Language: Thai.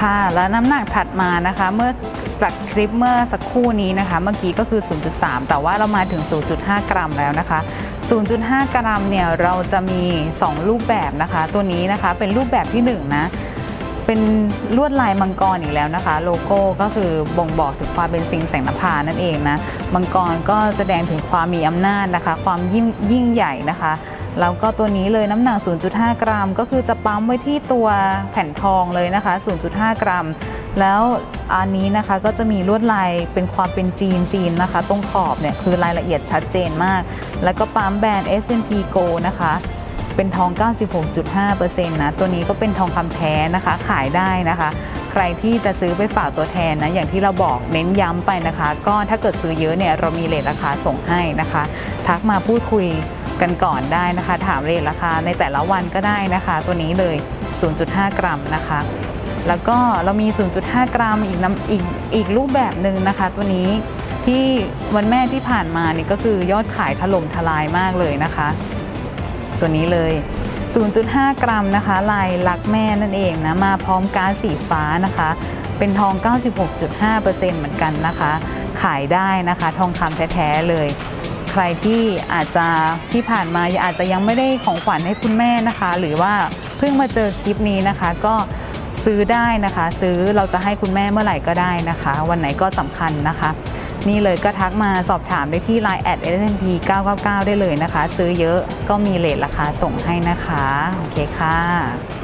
ค่ะ แล้วน้ำหนักถัดมานะคะ เมื่อจากคลิปเมื่อสักครู่นี้นะคะ เมื่อกี้ก็คือ 0.3 แต่ว่าเรามาถึง 0.5 กรัมแล้วนะคะ 0.5 กรัมเนี่ยเราจะมี 2 รูปแบบนะคะ ตัวนี้นะคะเป็นรูปแบบที่ 1 นะ เป็นลวดลายมังกรอีกแล้วนะคะ โลโก้ก็คือบ่งบอกถึงความเป็นสิงแสงนภานั่นเองนะ มังกรก็แสดงถึงความมีอำนาจนะคะ ความยิ่งยิ่งใหญ่นะคะ แล้วก็ตัวนี้เลยน้ำหนัก 0.5 กรัม ก็คือจะปั๊มไว้ที่ตัวแผ่นทองเลยนะคะ 0.5 กรัม แล้วอันนี้นะคะก็จะมีลวดลายเป็นความเป็นจีนจีนนะคะ ตรงขอบเนี่ยคือรายละเอียดชัดเจนมาก แล้วก็ปั๊มแบรนด์ S&P Go นะคะเป็นทอง 96.5%นะ ตัวนี้ก็เป็นทองคำแท้นะคะ ขายได้นะคะ ใครที่จะซื้อไปฝากตัวแทนนะ อย่างที่เราบอกเน้นย้ำไปนะคะ ก็ถ้าเกิดซื้อเยอะเนี่ย เรามีเลทราคาส่งให้นะคะ ทักมาพูดคุย กันก่อนได้นะคะ ถามเลทราคาในแต่ละวันก็ได้นะคะ ตัวนี้เลย 0.5 กรัมนะคะ แล้วก็เรามี 0.5 กรัมอีกน้ำอีกอีกรูปแบบหนึ่งนะคะ ตัวนี้ที่วันแม่ที่ผ่านมานี่ก็คือยอดขายถล่มทลายมากเลยนะคะ ตัวนี้เลย 0.5 กรัมนะคะ ลายลักแม่นั่นเองนะ มาพร้อมกาซสีฟ้านะคะ เป็นทอง 96.5%เหมือนกันนะคะ ขายได้นะคะ ทองคำแท้ ๆ เลย ใครที่อาจจะที่ผ่านมาอาจจะยังไม่ได้ของขวัญให้คุณแม่นะคะ หรือว่าเพิ่งมาเจอคลิปนี้นะคะ ก็ซื้อได้นะคะ ซื้อเราจะให้คุณแม่เมื่อไหร่ก็ได้นะคะ วันไหนก็สำคัญนะคะ นี่เลยก็ทักมาสอบถามได้ที่ Line แอด S&P 999 ได้เลยนะคะ ซื้อเยอะก็มีเลทราคาส่งให้นะคะ โอเคค่ะ